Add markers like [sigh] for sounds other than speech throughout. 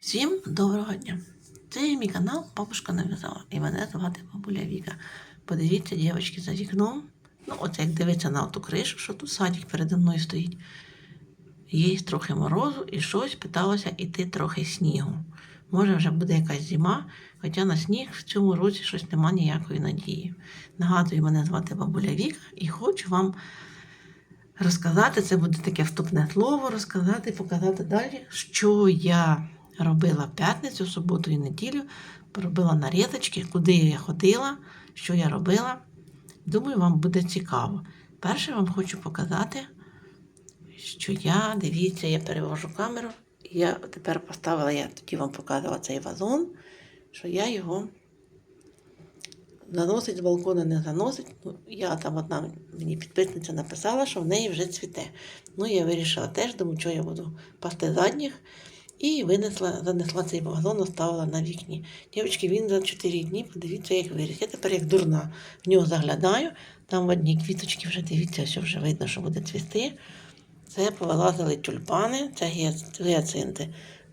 Всім доброго дня! Це мій канал Бабушка нав'язала. І мене звати Бабуля Віка. Подивіться, дівчатки, за вікном. Ну, от як дивиться на ту кришу, що тут садик передо мною стоїть. Є трохи морозу і щось питалося йти трохи снігу. Може, вже буде якась зима, хоча на сніг в цьому році щось нема ніякої надії. Нагадую, мене звати Бабуля Віка і хочу вам розказати, це буде таке вступне слово, розказати, показати далі, що я робила в п'ятницю, суботу і неділю, робила нарізочки, куди я ходила, що я робила. Думаю, вам буде цікаво. Перше вам хочу показати, що я, дивіться, я перевожу камеру. Я тепер поставила, я тоді вам показувала цей вазон, що я його заносить з балкона, не заносить. Ну, я там одна мені підписниця написала, що в неї вже цвіте. Ну, я вирішила теж, думаю, що я буду пасти задніх. І винесла, занесла цей вазон, оставила на вікні. Дівчатки, він за 4 дні, подивіться, як виріс. Я тепер як дурна в нього заглядаю. Там в одній квіточки вже дивіться, що вже видно, що буде цвісти. Це повилазили тюльпани, це гіац- гіацинти.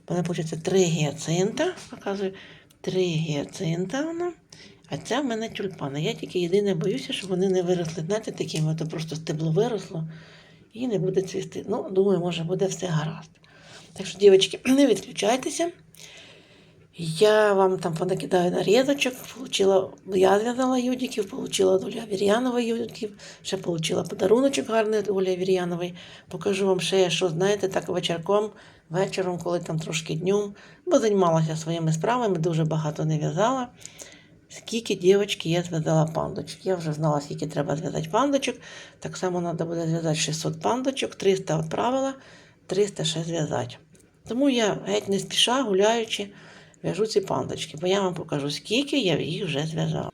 Мене виходить три гіацинта, показую, три гіацинта воно. А це в мене тюльпани. Я тільки єдине боюся, щоб вони не виросли, знаєте, такими, то просто стебло виросло і не буде цвісти. Ну, думаю, може, буде все гаразд. Так що, дівчатки, [clears throat] не відключайтеся. Я вам там понакидаю нарізочок, получила, я зв'язала юдиків, получила Оля Вір'янова юдиків, ще получила подаруночок гарний Оля Вір'янової. Покажу вам ще, що знаєте, так вечірком, вечором, коли там трошки днем, бо займалася своїми справами, дуже багато не в'язала. Скільки дівчатки я зв'язала пандочок. Я вже знала, скільки треба зв'язати пандочок. Так само треба буде зв'язати 600 пандочок, 300 відправила, 300 ще зв'язати. Тому я геть не спіша, гуляючи, в'яжу ці пандочки, бо я вам покажу, скільки я їх вже зв'язала.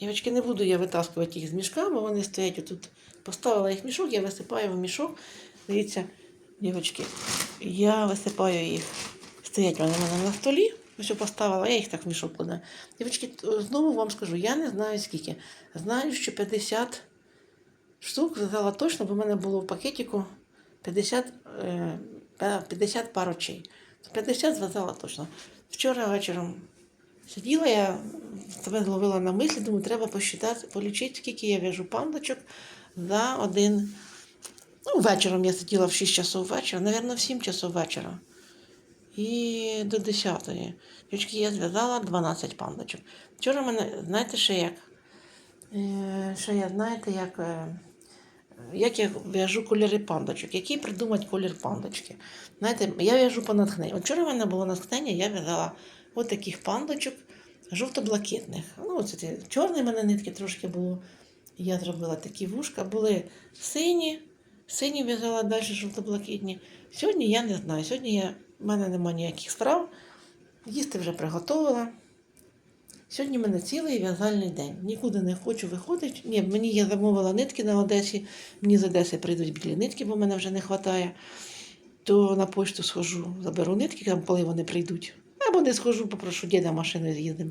Дівчатки, не буду я витаскувати їх з мішка, бо вони стоять отут. Поставила їх в мішок, я висипаю в мішок. Дивіться, дівчатки, я висипаю їх. Стоять вони в мене на столі. Ось поставила, я їх так в мішок кладу. Дівчатки, знову вам скажу, я не знаю скільки. Знаю, що 50 штук зв'язала точно, бо в мене було в пакетику 50, е, 50 пар очей. 50 зв'язала точно. Вчора вечором сиділа, я себе зловила на мислі, думаю, треба посчитати, полічити, скільки я в'яжу пандочок за один. Ну, вечором я сиділа в 6 часов вечора, напевно, в 7 часов вечора. І до 10-ї. Дівчатки, я зв'язала 12 пандочок. Вчора мене, знаєте, ще як? Е, Ще я, знаєте, як, е, як я в'яжу кольори пандочок, який придумати колір пандочки. Знаєте, я в'яжу по натхненню. Вчора в мене було натхнення, я в'язала от таких пандочок жовто-блакитних. Ну, ті- в мене нитки трошки було. Я зробила такі вушка, були сині, сині в'язала далі жовто-блакитні. Сьогодні я не знаю. Сьогодні я, в мене немає ніяких справ. Їсти вже приготувала. Сьогодні в мене цілий в'язальний день. Нікуди не хочу виходити. Ні, мені я замовила нитки на Одесі. Мені з Одеси прийдуть білі нитки, бо мене вже не вистачає. То на почту схожу, заберу нитки, там, коли вони прийдуть. Або не схожу, попрошу діда машиною з'їздимо.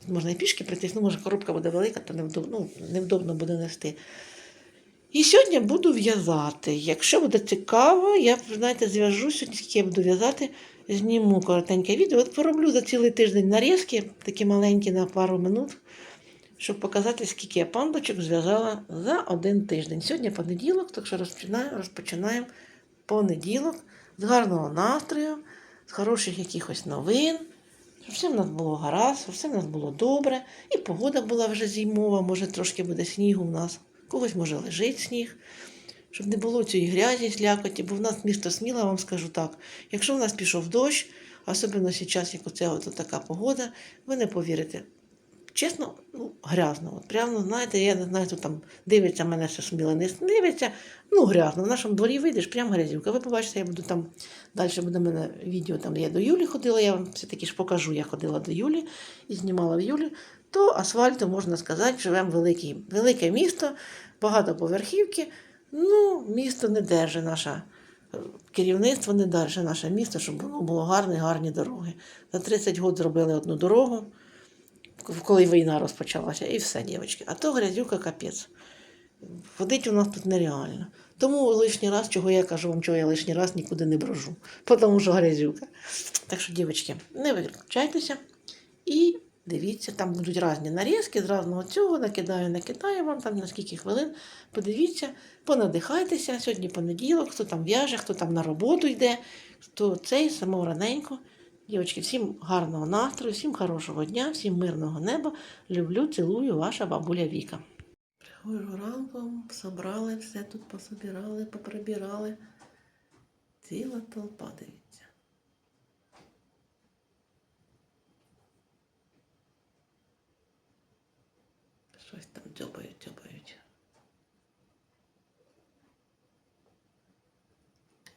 Тут можна і пішки прийти, ну, може, коробка буде велика, то невдобно, ну, невдобно буде нести. І сьогодні буду в'язати. Якщо буде цікаво, я знаєте, зв'яжусь, сьогодні скільки я буду в'язати, зніму коротеньке відео. От пороблю за цілий тиждень нарізки, такі маленькі на пару минут, щоб показати, скільки я пандочок зв'язала за один тиждень. Сьогодні понеділок, так що розпочинаємо, розпочинаємо понеділок з гарного настрою, з хороших якихось новин. Все в нас було гаразд, все в нас було добре. І погода була вже зимова, може трошки буде снігу в нас. Когось може лежить сніг. Щоб не було цієї грязі, слякоті, бо в нас місто сміло, вам скажу так. Якщо в нас пішов дощ, особливо зараз, як оце от така погода, ви не повірите. Чесно, ну, грязно. От прямо, знаєте, я не знаю, хто там дивиться, мене ще сміло не дивиться. Ну, грязно. В нашому дворі вийдеш, прям грязюка. Ви побачите, я буду там, далі буде в мене відео, там я до Юлі ходила, я вам все-таки ж покажу, я ходила до Юлі і знімала в Юлі, то асфальту, можна сказати, живемо велике місто, багатоповерхівки. Ну, місто не держить наше керівництво не держить наше місто, щоб воно було гарне, гарні дороги. За 30 років зробили одну дорогу, коли війна розпочалася, і все, дівчатки. А то грязюка капець. Ходить у нас тут нереально. Тому лишній раз, чого я кажу вам, чого я лишній раз нікуди не брожу. [laughs] Тому що грязюка. Так що, дівчатки, не виключайтеся і дивіться, там будуть різні нарізки з різного цього, накидаю, накидаю вам там на скільки хвилин. Подивіться, понадихайтеся. Сьогодні понеділок, хто там в'яже, хто там на роботу йде, хто цей самого раненько. Дівчатки, всім гарного настрою, всім хорошого дня, всім мирного неба. Люблю, цілую, ваша бабуля Віка. Приходжу ранком, собрали все тут, пособирали, поприбирали. Ціла толпа, дивіться. Щось там дзьобають, дзьобають.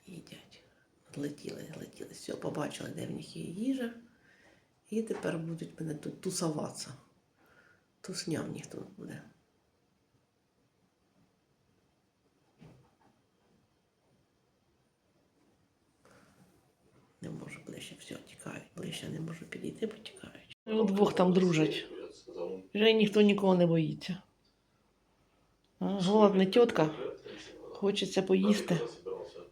Їдять. Злетіли, злетіли. Все, побачили, де в них є їжа. І тепер будуть мене тут тусуватися. Тусня в них тут буде. Не можу ближче, все, тікають. Ближче не можу підійти, бо тікають. Удвох там дружать. Вже ніхто нікого не боїться. А, голодна тітка, хочеться поїсти.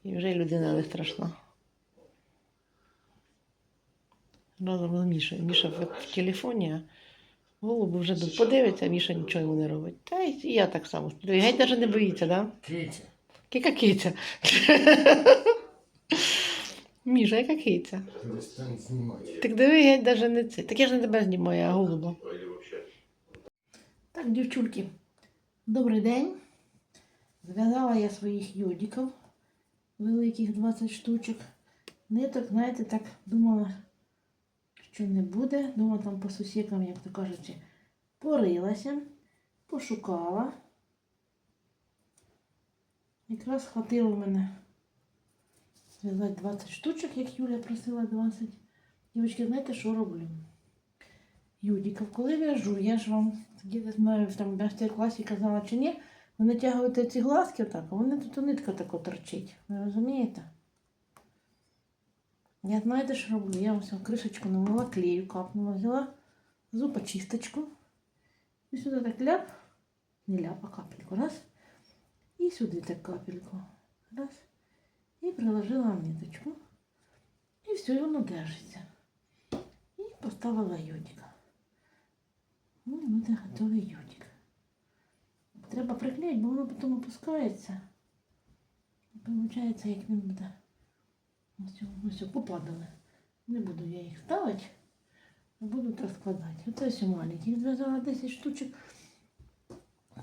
І вже й людина не страшна. Разом з Мішою. Міша в, телефоні, а голубу вже тут подивиться, а Міша нічого йому не робить. Та й і я так само. Геть навіть не боїться, так? Да? Китя. Яка киця? Міша, яка киця? Так диви, геть навіть не це. Так я ж не тебе знімаю, а голуба. Так, дівчульки, добрий день. Зв'язала я своїх йодиків, великих 20 штучок. Ниток, знаєте, так думала, що не буде. Думала там по сусікам, як то кажучи, порилася, пошукала. Якраз хватило мене зв'язати 20 штучок, як Юля просила 20. Дівчатки, знаєте, що роблю? Юдіків, коли в'яжу, я ж вам тоді не знаю, там в майстер-класі казала чи ні, ви натягуєте ці глазки отак, а вони тут нитка тако торчить. Ви розумієте? Я знаєте, що роблю? Я ось кришечку намила клею, капнула, взяла зубочисточку. І сюди так ляп, не ляп, а капельку. Раз. І сюди так капельку. Раз. І приложила ниточку. І все, і воно держиться. І поставила йодика. І буде готовий йодик. Треба приклеїти, бо воно потім опускається. І виходить, як він буде. Ось, ось попадали. Не буду я їх ставити, а буду так складати. Оце все маленькі. Зв'язала 10 штучок.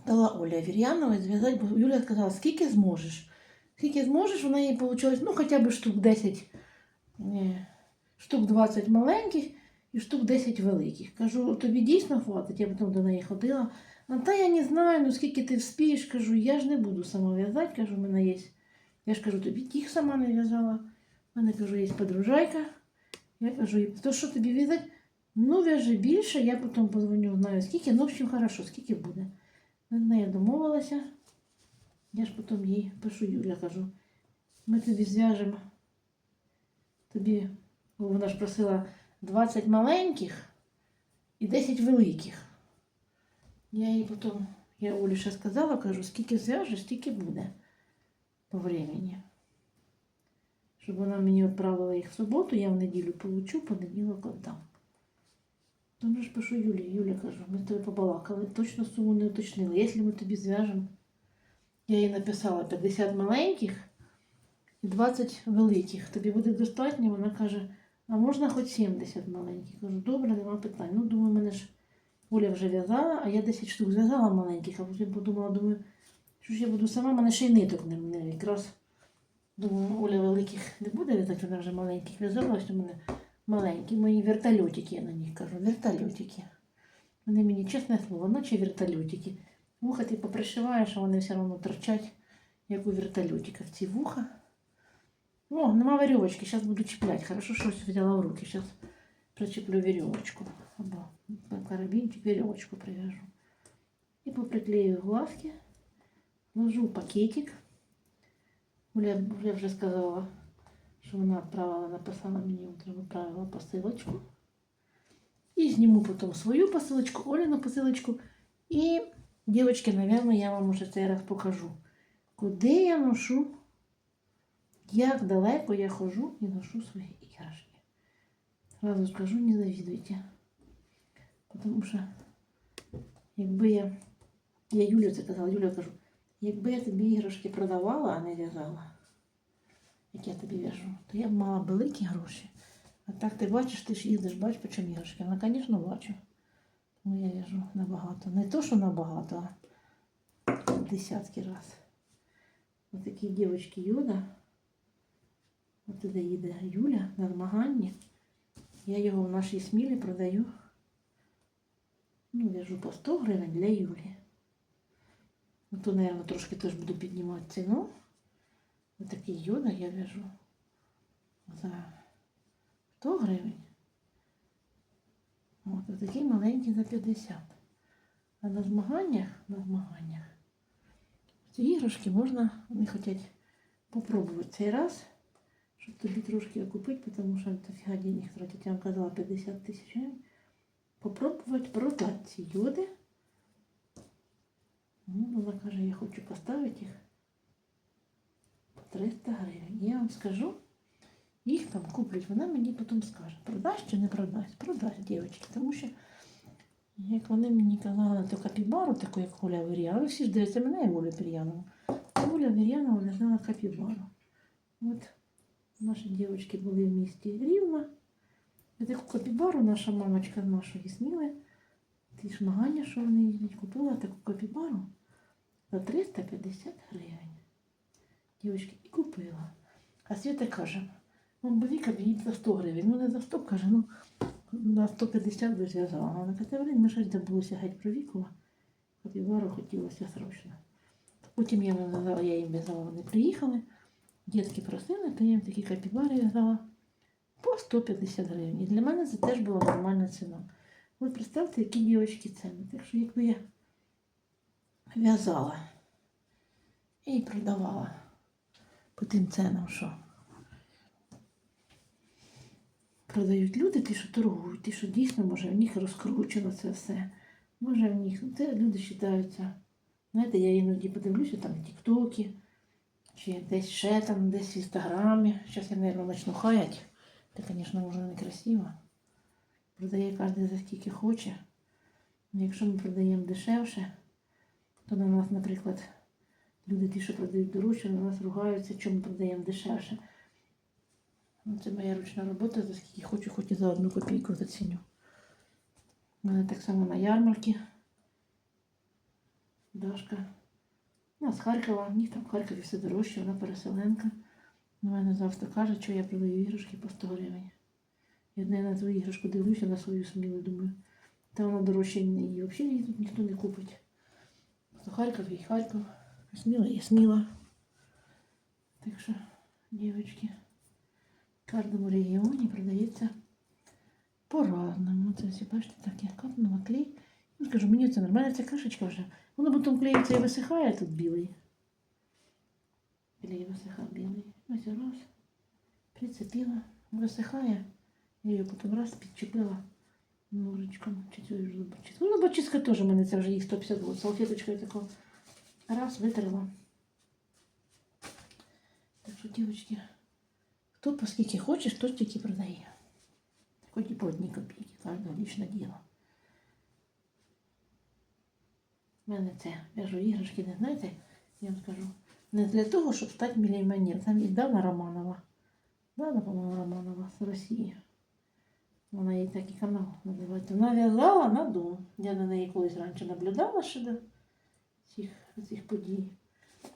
Дала Оля Вір'янова зв'язати, бо Юля сказала, скільки зможеш. Скільки зможеш, вона їй вийшло, ну хоча б штук 10, ні, штук 20 маленьких і штук 10 великих. Кажу, тобі дійсно хватить, я потім до неї ходила. А та я не знаю, ну скільки ти вспієш, кажу, я ж не буду сама в'язати, кажу, в мене є. Я ж кажу, тобі тих сама не в'язала. У мене кажу, є подружайка. Я кажу, то що тобі в'язати? Ну, в'яжи більше, я потім позвоню, знаю скільки, ну, в общем, хорошо, скільки буде. З нею домовилася. Я ж потім їй пишу, Юля, кажу, ми тобі зв'яжемо. Тобі, вона ж просила 20 маленьких і 10 великих. Я їй потім, я Олі ще сказала, кажу, скільки зв'яжеш, стільки буде по времени. Щоб вона мені відправила їх в суботу, я в неділю получу, понеділок віддам. Тому ж пишу Юлі, Юля кажу, ми з побалакали, точно суму не уточнили. Якщо ми тобі зв'яжемо, я їй написала 50 маленьких і 20 великих. Тобі буде достатньо? Вона каже, а можна хоч 70 маленьких. Кажу, добре, нема питань. Ну, думаю, мене ж Оля вже в'язала, а я 10 штук зв'язала маленьких, а потім подумала, думаю, що ж я буду сама, мене ще й ниток не, не якраз. Думаю, Оля великих не буде в'язати, вона вже маленьких в'язала, ось у мене маленькі, мої вертольотики, я на них кажу, вертольотики. Вони мені, чесне слово, наче вертольотики. Вуха ти попришиваєш, а вони все одно торчать, як у вертольотика в ці вуха. О, нема веревочки, зараз буду чіпляти. Хорошо, ось взяла в руки. Зараз причеплю веревочку. Або карабінчик, веревочку привяжу. І поприклею глазки. Ложу пакетик. Оля, Оля вже сказала, що вона відправила, написала мені, утром відправила посилочку. І зніму потім свою посилочку, Оліну посилочку. І Дівчатки, наверное, я вам уже цей раз покажу. Куди я ношу, як далеко я хожу і ношу свої іграшки. Сразу скажу, не завідуйте. Тому що, якби я. Я Юлю це казала, Юля кажу, якби я тобі іграшки продавала, а не в'язала, як я тобі в'яжу, то я б мала великі гроші. А так ти бачиш, ти ж їздиш, бачиш, по чому іграшки. Ну, звісно, бачу. Тому я в'яжу набагато. Не то, що набагато, а десятки раз. Ось такі дівчатки Юда. От туди їде Юля на змаганні. Я його в нашій смілі продаю. Ну, в'яжу по 100 гривень для Юлі. Ну, то, мабуть, трошки теж буду піднімати ціну. Ось такий Юда я в'яжу за 100 гривень. От, а такий маленький за 50. А на змаганнях, на змаганнях ці іграшки можна, вони хочуть попробувати цей раз, щоб тобі трошки окупити, тому що дофіга денег тратять. Я вам казала 50 тисяч гривень. Попробувати продати ці йоди. Ну, вона каже, я хочу поставити їх по 300 гривень. Я вам скажу, їх там куплять, вона мені потім скаже, продасть чи не продасть. Продасть, дівчатки, тому що, як вони мені казали, то капібару, таку, як Оля Вір'янова, всі ж дивиться мене і Оля Вір'янова. Оля Вір'янова не знала капібару. От наші дівчатки були в місті Рівно. І таку капібару наша мамочка з нашої сміли, ті шмагання, що вони їздять, купила таку капібару за 350 гривень. Дівчатки, і купила. А Свята каже, ну, бо Віка б за 100 гривень. Ну не за 100, каже, ну на 150 би зв'язала. Вона каже, блин, ми щось забулося геть про віку. Капібару хотілося срочно. Потім я я їм в'язала, вони приїхали. Дітки просили, то я їм такі капібари в'язала по 150 гривень. І для мене це теж була нормальна ціна. От представте, які дівчатки ціни. Так що якби я в'язала і продавала по тим ценам, що продають люди, ті, що торгують, ті, що дійсно, може, в них розкручено це все. Може, в них, ну, це люди вважаються. Знаєте, я іноді подивлюся там в Тіктокі, чи десь ще там, десь в інстаграмі. Зараз я, мабуть, почну хаять. Це, звісно, вже некрасиво. Продає кожен за скільки хоче. Ну, Якщо ми продаємо дешевше, то на нас, наприклад, люди ті, що продають дорожче, на нас ругаються, чому продаємо дешевше. Ну, це моя ручна робота, за скільки хочу, хоч і за одну копійку заціню. У мене так само на ярмарці. Дашка. Ну, з Харкова, в них там в Харкові все дорожче, вона переселенка. У мене завжди каже, що я продаю іграшки по 100 гривень. Я одне на твою іграшку дивлюся на свою смілу, думаю, та вона дорожче її взагалі її тут ніхто не купить. То Харків і Харків. Сміла є сміла. Так що, дівчатки, в кожному регіоні продається по-разному. Це всі бачите, так я капнула клей. Ну, скажу, мені це нормально, ця кришечка вже. Воно потім клеїться і висихає тут білий. Клей висихав білий. Ось раз. Прицепила, висихає. Я її потім раз підчепила ножичком. Зубочистку. Ну, зубочистка теж у мене це вже їх 150 год. Салфеточкою таку раз витерла. Так що, дівчатки, хто по скільки хоче, хто стільки продає. Хоч і по одній копійки, діло. У мене це в'яжу іграшки, не знаєте, я вам скажу. Не для того, щоб стати мільйонером. Там і Дана Романова. Дана, по-моєму, Романова з Росії. Вона їй так і канал називається. Вона в'язала на дом. Я на неї колись раніше наблюдала ще до цих, цих подій.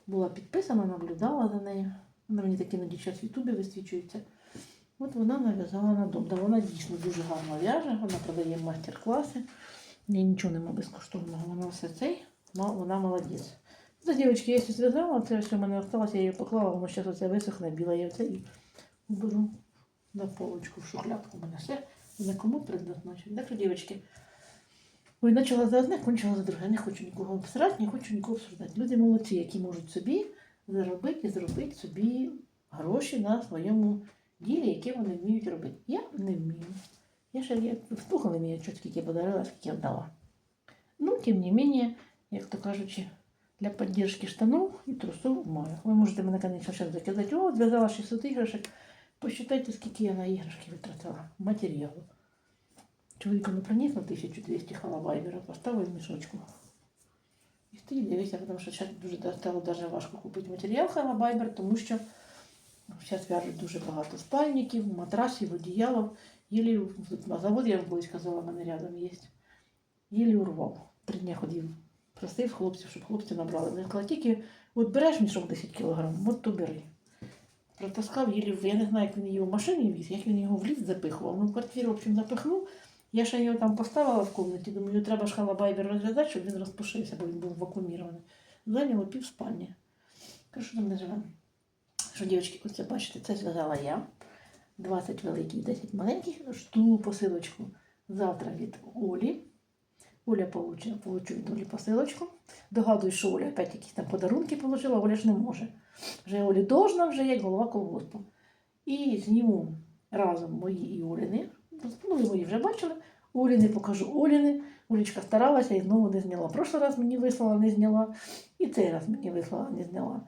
Була підписана, наблюдала за нею. Вона мені таки на дівчат в Ютубі висвічується. От вона нав'язала на дом. Да, вона дійсно дуже гарно в'яже, вона продає майстер-класи. Я нічого нема безкоштовного. Вона все цей, ма- вона молодець. За дівчатки, я зв'язала, це все в мене осталось, я її поклала, воно зараз оце висохне, біле, я це і беру на полочку в шухлядку. У мене все за кому предназначено. Так що, дівчатки, ой, почала за одне, кончила за друге. Не хочу нікого обсирати, не хочу нікого обсуждати. Люди молодці, які можуть собі заробити і зробити собі гроші на своєму ділі, яке вони вміють робити. Я не вмію. Я ще я встухали мені, що скільки подарила, скільки дала. Ну, тим не менее, як то кажучи, для підтримки штанов і трусов маю. Ви можете мене, звісно, зараз закидати, о, зв'язала 600 іграшок. Посчитайте, скільки я на іграшки витратила матеріалу. Чоловіку не приніс на 1200 халабайбера, поставив мішочку. І стоїть, дивися, тому що зараз дуже стало дуже важко купити матеріал халабайбер, тому що зараз в'яжуть дуже багато спальників, матрасів, одіялів. Єлі завод, я вам колись казала, в мене рядом є. Єлі урвав. Три дні ходив, просив хлопців, щоб хлопці набрали. Вони сказали, тільки от береш мішок 10 кг, от то бери. Протаскав єлі, я не знаю, як він його в машині віз, як він його в ліфт запихував. Ну, в квартиру, в общем, запихнув. Я ще його там поставила в кімнаті, думаю, треба ж халабайбер розв'язати, щоб він розпушився, бо він був вакуумірований. Зайняло пів спальні. Кажу, там не живемо. Що, дівчатки, оце бачите, це зв'язала я. 20 великих, 10 маленьких. Жду посилочку завтра від Олі. Оля получила, получу від посилочку. Догадуюсь, що Оля опять якісь там подарунки положила, Оля ж не може. Вже Олі должна, вже як голова колгоспу. І зніму разом мої і Оліни. Ну, ви мої вже бачили. Оліни покажу Оліни. Олічка старалася і знову не зняла. Прошлий раз мені вислала, не зняла. І цей раз мені вислала, не зняла.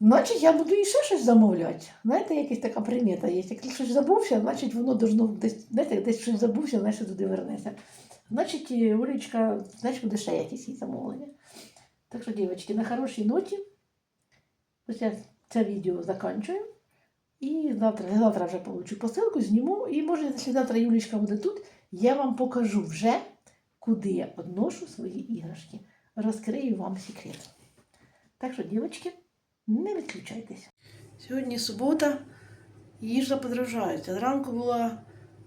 Значить, я буду і ще щось замовляти. Знаєте, якась така примета є. Як щось забувся, значить воно должно десь, знаєте, десь щось забувся, значить туди вернеться. Значить, Олечка, значить, буде ще якісь замовлення. Так що, дівчатки, на хорошій ноті. Ось я це відео закінчую. І завтра, завтра вже получу посилку, зніму. І може, якщо завтра Юлічка буде тут, я вам покажу вже, куди я одношу свої іграшки. Розкрию вам секрет. Так що, дівчатки, не відключайтеся. Сьогодні субота, їжа подорожається. Зранку була,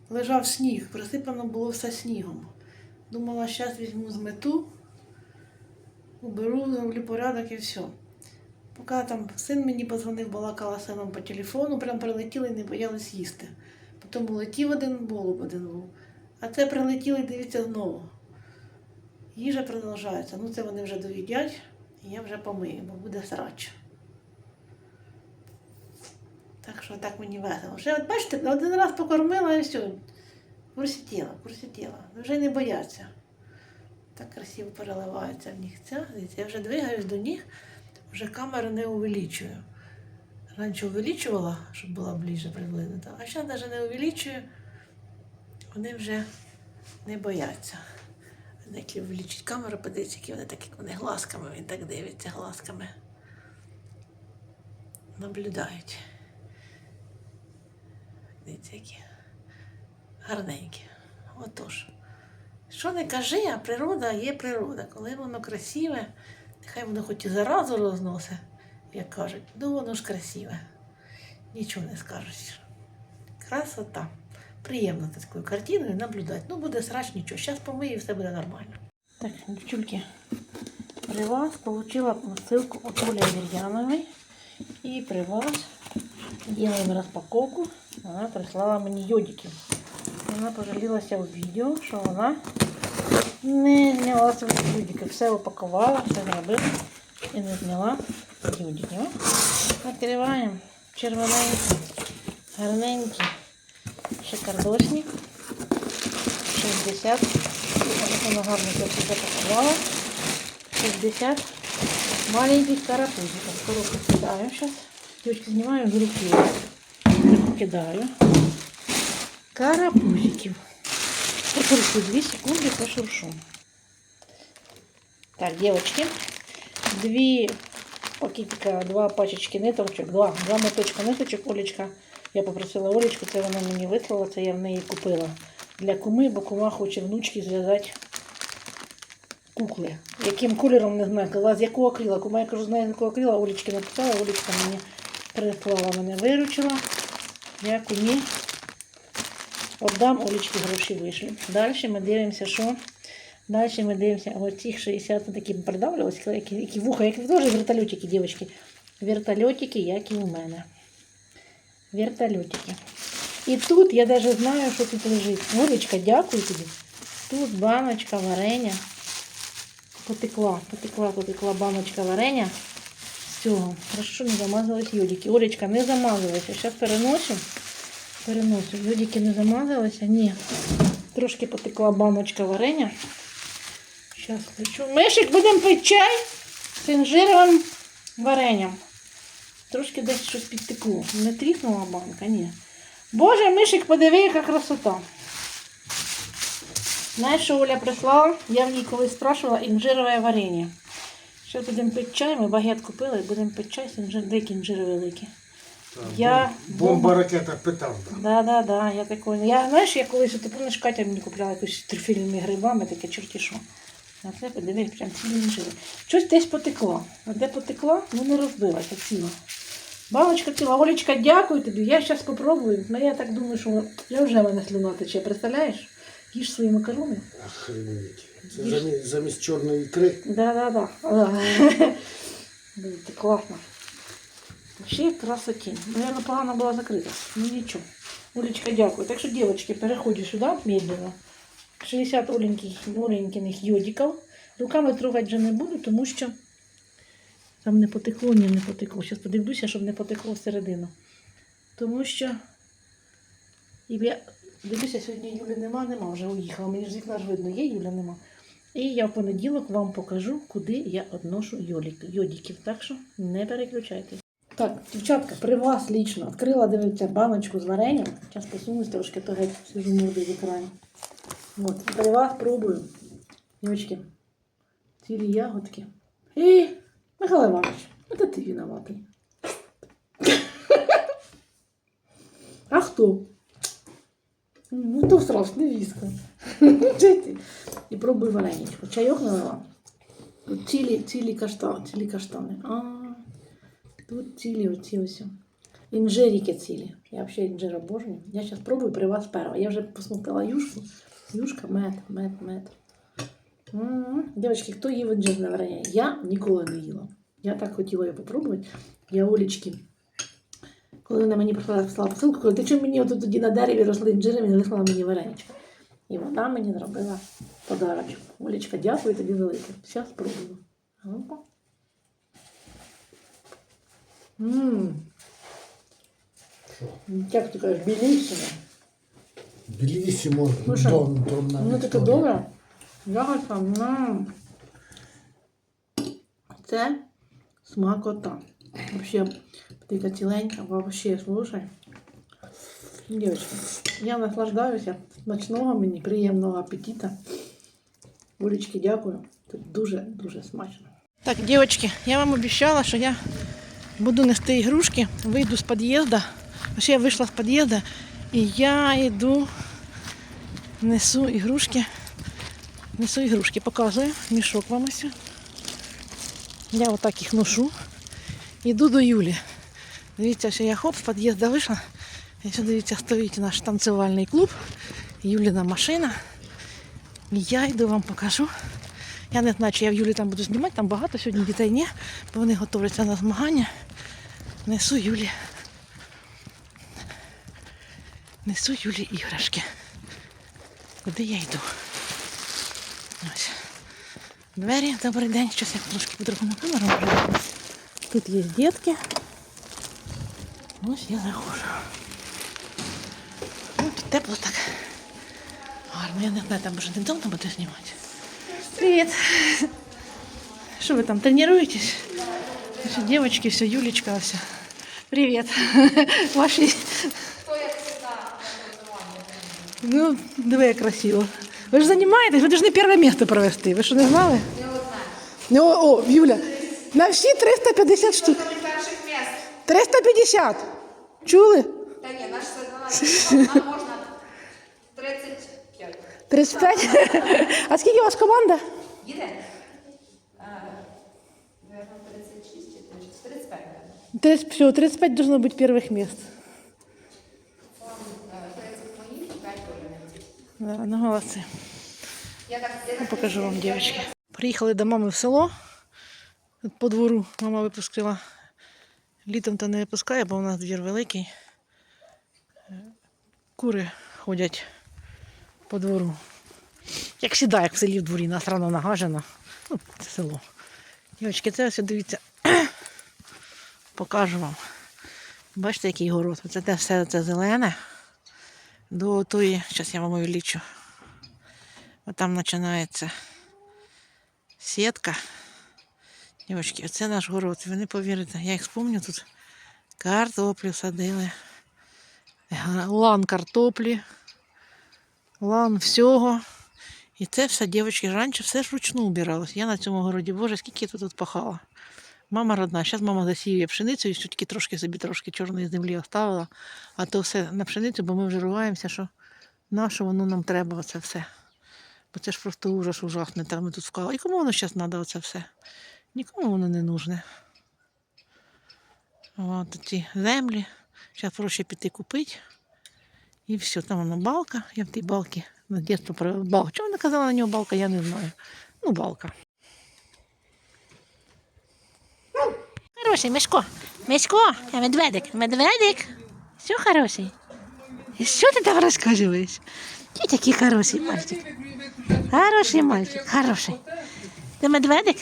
лежав сніг, присипано було все снігом. Думала, зараз візьму змету, уберу, зроблю порядок і все. Поки там син мені позвонив, балакала сином по телефону, прям прилетіли і не боялись їсти. Потім улетів один голуб один був. А це прилетіли, дивіться знову. Їжа продовжується. Ну це вони вже доїдять, і я вже помию, бо буде срач. Так що так мені весело. Ще от бачите, один раз покормила і все. Просітіла, просітіла. Вже не бояться. Так красиво переливається в них. Ця, я вже двигаюсь до них, вже камеру не увеличую. Раніше увеличувала, щоб була ближче приблизно, а зараз навіть не увеличую. Вони вже не бояться. Як увеличить камеру, подивіться, які вони так, як вони глазками, він так дивиться глазками. Наблюдають. Дивіться, які гарненькі. Отож. Що не кажи, а природа є природа. Коли воно красиве, нехай воно хоч і заразу розносить, як кажуть, ну воно ж красиве. Нічого не скажеш. Красота. Приємно такою картиною наблюдати. Ну, буде срач, нічого. Зараз помию і все буде нормально. Так, девчульки, при вас получила посылку от Оли Аверьяновой. И при вас делаем распаковку. Она прислала мне йодики. Вона пожалілася у відео, що вона не зняла свої йодики. Все упакувала, все зробила і не зняла йодики. О, Відкриваємо червоненький, гарненький, шикардосник. 60. Ось Вона гарно все запакувала. 60 маленьких карапузиков. Коробку кидаю сейчас. Девочки, снимаю в руки. Кидаю. Карапузиків. Пошуршу 2 секунды, пошуршу. Так, девочки. Дві пакетика, два пачечки ниточок, два, два моточка ниточок, Олечка. Я попросила Олечку, це вона мені вислала, це я в неї купила. Для куми, бо кума хоче внучки зв'язати кукли. Яким кольором не знаю, казала, з якого акрила. Кума, я кажу, знаю, з якого акрила, Олечки написала, Олечка мені прислала, мене виручила. Я кумі віддам, Олечки гроші вийшли. Далі ми дивимося, що Далі ми дивимося, оці 60 такі придавлювалися, які, які вуха, як теж вертольотики, дівчатки. Вертольотики, як і у мене. Вертольотики. І тут я навіть знаю, що тут лежить. Олечка, дякую тобі. Тут баночка варення. Потекла, потекла, потекла баночка варення. Цього. Хорошо, не замазались йодики. Олечка, не замазалися. Зараз переносимо. Переносимо. Йодики не замазалися. Ні. Трошки потекла баночка варення. Зараз включу. Мишик будемо пити чай з інжировим варенням. Трошки десь щось підтекло. Не тріснула банка, ні. Боже, мишик, подиви, яка красота. Знаєш, що Оля прислала? Я в ній колись спрашивала інжирове варення. Зараз будемо пити чай, ми багет купили будемо пити чай інжир... Дикі інжири великі. Я Бомба ракета питав. Да, да, да, я такой. Я, знаєш, я колись, ти помниш, Катя мені купляла якусь трюфельними грибами, таке чорті що. А це подиви, прям цілі інжири. Щось десь потекло. А де потекла, ну не розбилася ціла. Баночка ціла. Олечка, дякую тобі. Я зараз спробую. Ну я так думаю, що я вже в мене слюна тече, представляєш? Їж свої макарони. Охренеть. Це замість, замість чорної ікри. Да, да, да. Це класно. Ще красотень. Наверное, погано була закрита. Ну нічого. Олечка, дякую. Так що, дівчатки, переходжу сюди медленно. 60 оленьких, йодиків. Руками трогати вже не буду, тому що там не потекло, ні, не потекло. Зараз подивлюся, щоб не потекло всередину. Тому що я дивлюся, сьогодні Юлі нема, нема, вже уїхала. Мені ж з вікна ж видно, є Юля нема. І я в понеділок вам покажу, куди я одношу йодиків. Так що не переключайтесь. Так, дівчатка, при вас лічно відкрила, дивіться, баночку з варенням. Зараз посунусь трошки, то геть сижу мордою в екрані. От, при вас пробую. Дівчатки, цілі ягодки. І, Михайло Іванович, це ти винуватий. [laughs] А хто? Ну, то страшно, віска. [laughs] І пробуй вареничку. Чайок налила. Тут цілі, цілі каштани, цілі каштани. А, тут цілі оці ось. Інжирики цілі. Я взагалі інжир обожнюю. Я зараз пробую при вас перша. Я вже посмоктала юшку. Юшка, мед, мед, мед. Дівчатки, хто їв інжирне варення? Я ніколи не їла. Я так хотіла його попробувати. Я Олічки. Коли вона мені прислала посилку, каже, ти чому мені от тоді на дереві росли інжири, і не лишила мені вареничка. І вона мені зробила подарочок. Олечка, дякую тобі велике. Зараз спробую. Ммм. Як ти кажеш, білісимо. Білісімо Ну Ну таке добре. Ягодка. м. Це смакота. Вообще, така ціленька, вообще, слушай. Дівчатки, я наслаждаюся. Смачного мені, приємного апетита. Олечки, дякую. Це дуже-дуже смачно. Так, дівчатки, я вам обіцяла, що я буду нести ігрушки, вийду з під'їзду. Я вийшла з під'їзду і я йду, несу ігрушки. Несу ігрушки, показую. Мішок вам ось. Я отак їх ношу. Йду до Юлі. Дивіться, що я хоп, з під'їзду вийшла. І ще дивіться, стоїть наш танцювальний клуб. Юліна машина. І я йду вам покажу. Я не знаю, чи я в Юлі там буду знімати, там багато сьогодні дітей ні, бо вони готуються на змагання. Несу Юлі. Несу Юлі іграшки. Куди я йду? Ось. Двері, добрий день. Щось я трошки по-другому камеру. Тут є дітки. Ось я заходжу. Ну, тут тепло так. Гарно, я не знаю, там може не вдома буде знімати. Привіт. Що ви там, тренуєтесь? Все, девочки, все, Юлечка, все. Привіт. Ваші. Ну, диви, як красиво. Ви ж займаєтесь, ви ж не перше місце провести. Ви що не знали? Ну, о, о, Юля, на всі 350 штук. перших міст. 350. Чули? Та ні, наш це нам можна 35. 35. А скільки у вас команда? Їде? Наверно, 36 чи 35, наверно. 30, все, 35 должно быть первых мест. 30 мої, 5 полювів. Да, ну молодцы. Я так, я так Покажу вам, девочки. Приїхали до мами в село. Тут по двору мама випустила. Літом то не випускає, бо у нас двір великий. Кури ходять по двору. Як сідає, як в селі в дворі, нас рано нагажено. Ну, це село. Дівчатки, це ось дивіться. [clears throat] Покажу вам. Бачите, який город. Це те все це зелене. До тої, зараз я вам увеличу. От там починається Сітка. Дівчатки, оце наш город. Ви не повірите. Я їх спомню тут. Картоплю садили. Лан картоплі. Лан всього. І це все, дівчатки, раніше все ж вручну убиралось. Я на цьому городі, боже, скільки я тут от пахала. Мама родна, зараз мама засіює пшеницю і все-таки трошки собі трошки чорної землі оставила. А то все на пшеницю, бо ми вже ругаємося, що на що воно нам треба оце все. Бо це ж просто ужас ужасний, там ми тут вкали. І кому воно зараз треба оце все? Нікому воно не нужне. От ці землі. Зараз проще піти купити. І все, там вона балка. Я в тій балці на дитинство провела балка. Чому вона казала на нього балка, я не знаю. Ну, балка. Хороший, Мишко. Мишко, я медведик. Медведик. Все хороший. І що ти там розказуєш? Ти такий хороший мальчик. Хороший мальчик, хороший. Ти медведик?